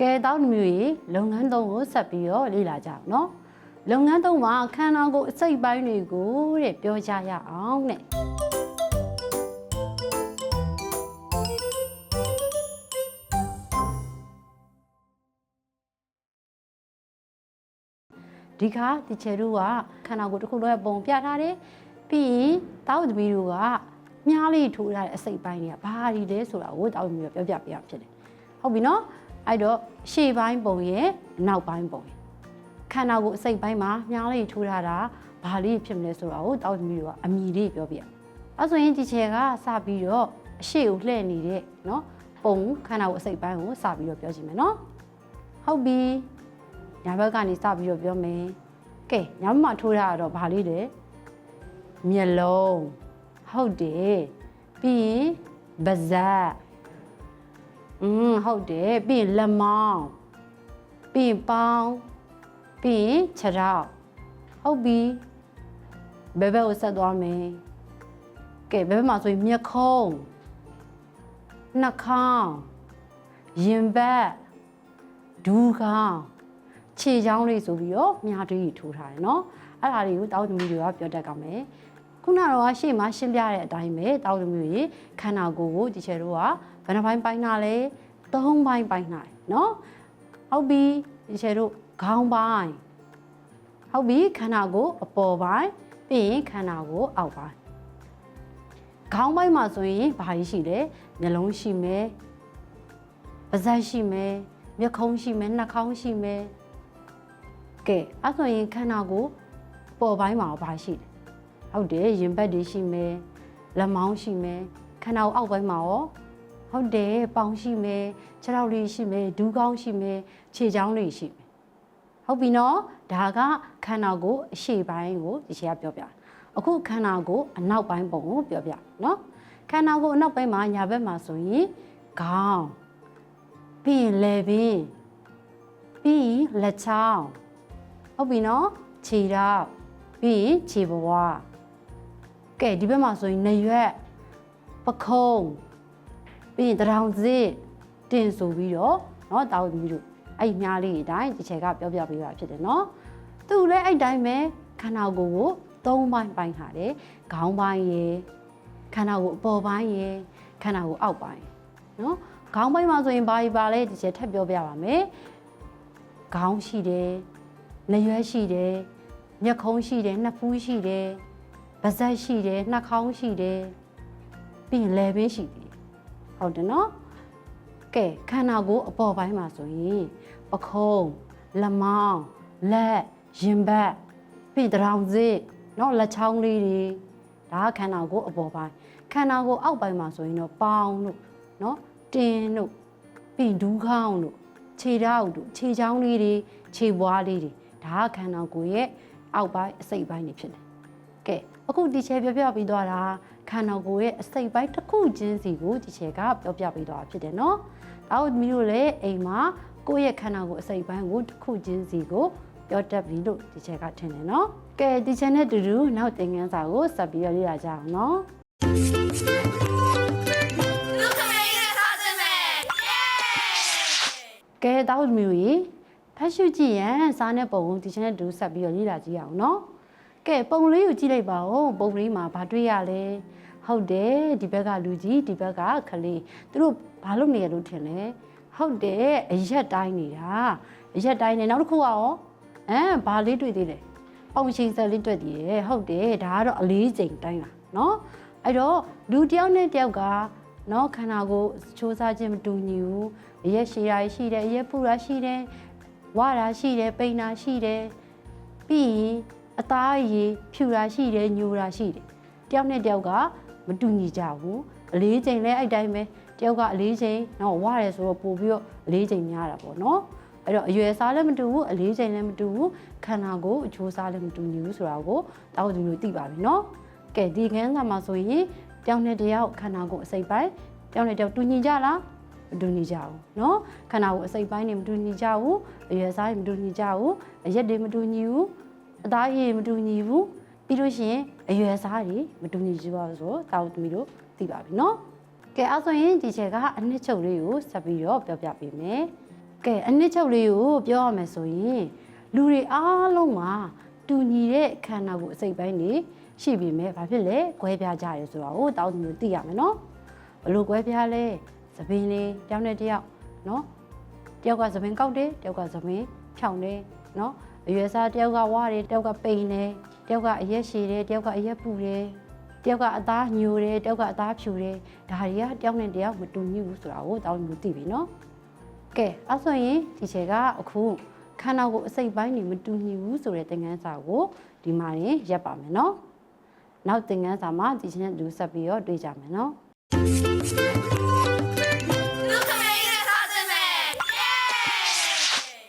ကဲတောင်းမျိုးကြီးလုပ်ငန်းသုံးကိုဆက်ပြီးတော့လေ့လာကြအောင်နော်လုပ်ငန်းသုံးမှာခန္ဓာကိုယ်အစိတ်ပိုင်းတွေကိုတဲ့ပြောကြရအောင်တဲ့ဒီခါဒီချေတို့ကခန္ဓာကိုယ်တစ်ခုလုံးရဲ့ပုံပြထားတယ်ပြီးရင်တောက်သမီးတို့ကမြားလေးထိုးထားတဲ့အစိတ်ပိုင်းတွေကဘာတွေလဲဆိုတာကိုတောက်သမီးတို့ပြောပြပြရဖြစ်တယ်ဟုတ်ပြီနော် အဲ့တော့ရှေ့ပိုင်းပုံရဲ့နောက်ပိုင်းပုံရဲ့ခန္ဓာကိုယ်အစိတ်ပိုင်းမှာမြားလေးထိုးထားတာဘာလေးဖြစ်မလဲဆိုတာကိုတောက်သမီးတို့ကအမီလေးပြောပြရအဲ့ဆိုရင်ဒီချေကစပြီးတော့အရှိကိုလှည့်နေတဲ့နော်ပုံခန္ဓာကိုယ်အစိတ်ပိုင်းကိုစပြီးတော့ပြောချင်မယ်နော်ဟုတ်ပြီညာဘက်ကနေစပြီးတော့ပြောမယ်ကဲညာဘက်မှာထိုးထားတာတော့ဘာလေးလဲမျက်လုံးဟုတ်တယ်ပြီးရင်ပါးစပ် อืมဟုတ်တယ်ပြီးရင်လက်မောင်းပြီးရင်ပေါင်းပြီးရင်ခြေထောက်ဟုတ်ပြီဘယ်ဘက်ကိုဆက်သွားမယ်ကဲဘယ်ဘက်မှာဆိုရင်မျက်ခုံးနှာခေါင်းရင်ဘတ်ဒူးခေါင်းခြေချောင်းလေးဆိုပြီးတော့မြားတွေးထိုးထားတယ်เนาะအဲ့ဒါတွေကိုတောက်သမီးတွေကပြောတတ်ကြမယ် ခုနကတော့ရှေ့မှာရှင်းပြတဲ့အတိုင်းပဲတောက်သမီးတွေခန္ဓာကိုယ်ကိုဒီချေတို့ကဘယ်နှပိုင်းပိုင်းတာလဲသုံးပိုင်းပိုင်းတာเนาะဟုတ်ပြီဒီချေတို့ခေါင်းပိုင်းဟုတ်ပြီခန္ဓာကိုယ်အပေါ်ပိုင်းပြီးရင်ခန္ဓာကိုယ်အောက်ပိုင်းခေါင်းပိုင်းမှာဆိုရင်ဘာကြီးရှိလဲမျက်လုံးရှိမယ်ပါးစပ်ရှိမယ်မျက်ခုံးရှိမယ်နှာခေါင်းရှိမယ်ကဲအဲ့ဆိုရင်ခန္ဓာကိုယ်ပေါ်ပိုင်းမှာဘာရှိလဲ ဟုတ်တယ်ရင်ဘတ်တွေရှိမယ်လက်မောင်းရှိမယ်ခန္ဓာကိုယ်အောက်ပိုင်းမှာရောဟုတ်တယ်ပေါင်ရှိမယ်ခြေထောက်လေးရှိမယ်ဒူးကောင်းရှိမယ်ခြေချောင်းလေးရှိမယ်ဟုတ်ပြီနော်ဒါကခန္ဓာကိုယ်အရှေ့ပိုင်းကိုဒီချေကပြောပြအခုခန္ဓာကိုယ်အနောက်ပိုင်းပုံကိုပြောပြနော်ခန္ဓာကိုယ်အနောက်ပိုင်းမှာညာဘက်မှာဆိုရင်ခေါင်းပြီးရင်လယ်ပင်ပြီးရင်လက်ချောင်းဟုတ်ပြီနော်ခြေထောက်ပြီးရင်ခြေဘဝ ကဲဒီဘက်မှာဆိုရင်နေရွက်ပခုံးပြီးရင်တရောင်စစ်တင်ဆိုပြီးတော့เนาะတောက်ပြီးတို့အဲ့မြားလေးအတိုင်းဒီချက်ကပြောပြပေးပါဖြစ်တယ်เนาะသူလည်းအဲ့တိုင်းပဲခန္ဓာကိုယ်ကိုသုံးပိုင်းပိုင်းထားတယ်ခေါင်းပိုင်းရယ်ခန္ဓာကိုယ်အပေါ်ပိုင်းရယ်ခန္ဓာကိုယ်အောက်ပိုင်းเนาะခေါင်းပိုင်းမှာဆိုရင်ဘာကြီးပါလဲဒီချက်ထပ်ပြောပြပါမယ်ခေါင်းရှိတယ်နှရွက်ရှိတယ်မျက်ခုံးရှိတယ်နှာဖူးရှိတယ် ပါးစပ်ရှိတယ်နှာခေါင်းရှိတယ်ပြီးရင်လယ်ပင်ရှိတယ်ဟုတ်တယ်နော်ကဲခန္ဓာကိုယ်အပေါ်ပိုင်းမှာဆိုရင်ပခုံးလက်မောင်းလက်ရင်ဘတ်ပြီးတရောင်စစ်နော်လက်ချောင်းလေးတွေဒါကခန္ဓာကိုယ်အပေါ်ပိုင်းခန္ဓာကိုယ်အောက်ပိုင်းမှာဆိုရင်တော့ပေါင်းတို့နော်တင်းတို့ပြီးဒူးခေါင်းတို့ခြေထောက်တို့ခြေချောင်းလေးတွေခြေပွားလေးတွေဒါကခန္ဓာကိုယ်ရဲ့အောက်ပိုင်းအစိတ်ပိုင်းတွေဖြစ်တယ် ကဲအခုဒီချဲပြောပြပြီးသွားတာခန္ဓာကိုယ်ရဲ့အစိတ်ပိုင်းတစ်ခုချင်းစီကိုဒီချဲကပြောပြပြီးသွားတာဖြစ်တယ်နော်။ဒါတို့မိတို့လည်းအိမ်မှာကိုယ့်ရဲ့ခန္ဓာကိုယ်အစိတ်ပိုင်းကိုတစ်ခုချင်းစီကိုပြောတတ်ပြီလို့ဒီချဲကထင်တယ်နော်။ကဲဒီချဲနဲ့တူတူနောက်သင်ခန်းစာကိုဆက်ပြီးရလေ့လာကြအောင်နော်။လူခမေးနဲ့ထားစမယ်ကဲတောက်မျိုးကြီးဖတ်ရှုကြည့်ရန်စားတဲ့ပုံကိုဒီချက်နဲ့တူဆက်ပြီးတော့လေ့လာကြည့်အောင်နော် ကဲပုံလေးကိုကြည့်လိုက်ပါဦးပုံလေးမှာဘာတွေ့ရလဲဟုတ်တယ်ဒီဘက်ကလူကြီးဒီဘက်ကခလေးသူတို့ဘာလုပ်နေရလို့ထင်လဲဟုတ်တယ်အရက်တိုင်းနေတာအရက်တိုင်းနေနောက်တစ်ခုကရောဟမ်ဘာလေးတွေ့သေးလဲပုံရှင်ဆက်လေးတွေ့သေးတယ်ဟုတ်တယ်ဒါကတော့အလေးချိန်တိုင်းတာနော်အဲ့တော့လူတစ်ယောက်နဲ့တစ်ယောက်ကနော်ခန္ဓာကိုယ်ချိုးစားခြင်းမတူညီဘူးအရက်ရှည်တာရှိတယ်အရက်ပူတာရှိတယ်ဝါတာရှိတယ်ပိန်တာရှိတယ်ပြီးရင် အသားရည်ဖြူတာရှိတယ်ညိုတာရှိတယ်တယောက်နဲ့တယောက်ကမတူညီကြဘူးအလေးချိန်လည်းအဲ့တိုင်းပဲတယောက်ကအလေးချိန်နော်ဝါတယ်ဆိုတော့ပို့ပြီးတော့အလေးချိန်များတာပေါ့နော်အဲ့တော့အရွယ်စားလည်းမတူဘူးအလေးချိန်လည်းမတူဘူးခန္ဓာကိုယ်အချိုးစားလည်းမတူညီဘူးဆိုတာကိုတောက်သူတို့သိပါပြီနော်ကဲဒီခန်းစာမှာဆိုရင်တယောက်နဲ့တယောက်ခန္ဓာကိုယ်အစိပ်ပိုင်းတယောက်နဲ့တယောက်တူညီကြလားမတူညီကြဘူးเนาะခန္ဓာကိုယ်အစိပ်ပိုင်းတွေမတူညီကြဘူးအရွယ်စားတွေမတူညီကြဘူးအရက်တွေမတူညီဘူး အသားရည်မတူညီဘူးပြီးလို့ရှိရင်အရွယ်စားတွေမတူညီကြပါဘူးဆိုတော့တာဝသမီးတို့သိပါပြီနော်ကဲအဲဆိုရင်ဒီချက်ကအနှစ်ချုပ်လေးကိုဆက်ပြီးတော့ပြောပြပေးမယ်ကဲအနှစ်ချုပ်လေးကိုပြောရမယ်ဆိုရင်လူတွေအားလုံးမှာတူညီတဲ့ခန္ဓာကိုယ်အစိတ်ပိုင်းတွေရှိပြီမဲ့ဘာဖြစ်လဲ꽌ပြကြရဲဆိုတော့တောင်းသူမျိုးသိရမယ်နော်ဘလို့꽌ပြလဲသပင်းလေးတောင်းတဲ့တယောက်နော်တယောက်ကသပင်းကောက်တယ်တယောက်ကသပင်းဖြောင်းတယ်နော် အရွယ်စားတယောက်ကဝါတယ်တယောက်ကပိန်တယ်တယောက်ကအရက်ရှည်တယ်တယောက်ကအရက်ပူတယ်တယောက်ကအသားညိုတယ်တယောက်ကအသားဖြူတယ်ဒါတွေကတယောက်နဲ့တယောက်မတူညီဘူးဆိုတာကိုတောင်းသူမျိုးသိပြီနော်ကဲအဲ့ဆိုရင်ဒီချေကအခုခန္ဓာကိုယ်အစိတ်ပိုင်းတွေမတူညီဘူးဆိုတဲ့သင်ခန်းစာကိုဒီမှာရင်ရက်ပါမယ်နော်နောက်သင်ခန်းစာမှာဒီချင်းနဲ့လူဆက်ပြီးတော့တွေ့ကြမယ်နော်